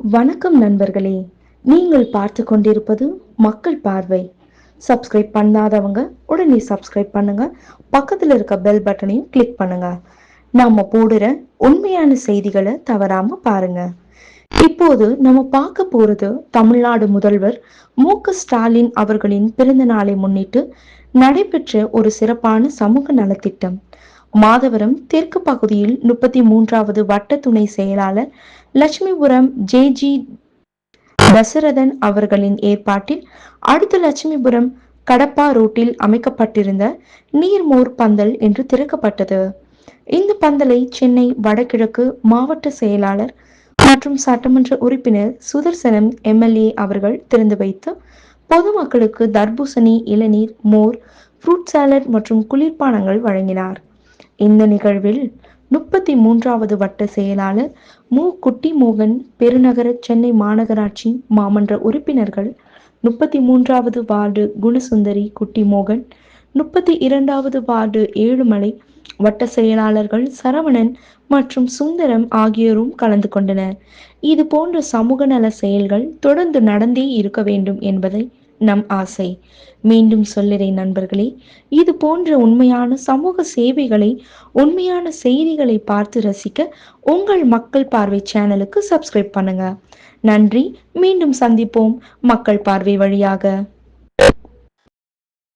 வணக்கம் நண்பர்களே. நீங்கள் பார்த்து கொண்டிருப்பது மக்கள் பார்வை. சப்ஸ்கிரைப் பண்ணாதவங்க உடனே சப்ஸ்கிரைப் பண்ணுங்க. பக்கத்துல இருக்க பெல் பட்டனையும் கிளிக் பண்ணுங்க. நாம போடுற உண்மையான செய்திகளை தவறாம பாருங்க. இப்போது நம்ம பார்க்க போறது தமிழ்நாடு முதல்வர் மு ஸ்டாலின் அவர்களின் பிறந்த நாளை முன்னிட்டு நடைபெற்ற ஒரு சிறப்பான சமூக நலத்திட்டம். மாதவரம் தெற்கு பகுதியில் முப்பத்தி மூன்றாவது வட்ட துணை செயலாளர் லட்சுமிபுரம் ஜே ஜி தசரதன் அவர்களின் ஏற்பாட்டில் அடுத்த லட்சுமிபுரம் கடப்பா ரோட்டில் அமைக்கப்பட்டிருந்த நீர்மோர் பந்தல் என்று திறக்கப்பட்டது. இந்த பந்தலை சென்னை வடகிழக்கு மாவட்ட செயலாளர் மற்றும் சட்டமன்ற உறுப்பினர் சுதர்சனம் எம்எல்ஏ அவர்கள் திறந்து வைத்து பொதுமக்களுக்கு தர்பூசணி இளநீர் மோர் ஃப்ரூட் சாலட் மற்றும் குளிர்பானங்கள் வழங்கினார். இந்த நிகழ்வில் முப்பத்தி மூன்றாவது வட்ட செயலாளர் மு. குட்டிமோகன் பெருநகர சென்னை மாநகராட்சி மாமன்ற உறுப்பினர்கள் முப்பத்தி மூன்றாவது வார்டு குணசுந்தரி குட்டிமோகன் முப்பத்தி இரண்டாவது வார்டு ஏழுமலை வட்ட செயலாளர்கள் சரவணன் மற்றும் சுந்தரம் ஆகியோரும் கலந்து கொண்டனர். இது போன்ற சமூக நல செயல்கள் தொடர்ந்து நடந்தே இருக்க வேண்டும் என்பதை நம் ஆசை. மீண்டும் சொல்லுறேன் நண்பர்களே இது போன்ற உண்மையான சமூக சேவைகளை உண்மையான செய்திகளை பார்த்து ரசிக்க உங்கள் மக்கள் பார்வை சேனலுக்கு சப்ஸ்கிரைப் பண்ணுங்க. நன்றி மீண்டும் சந்திப்போம் மக்கள் பார்வை வழியாக.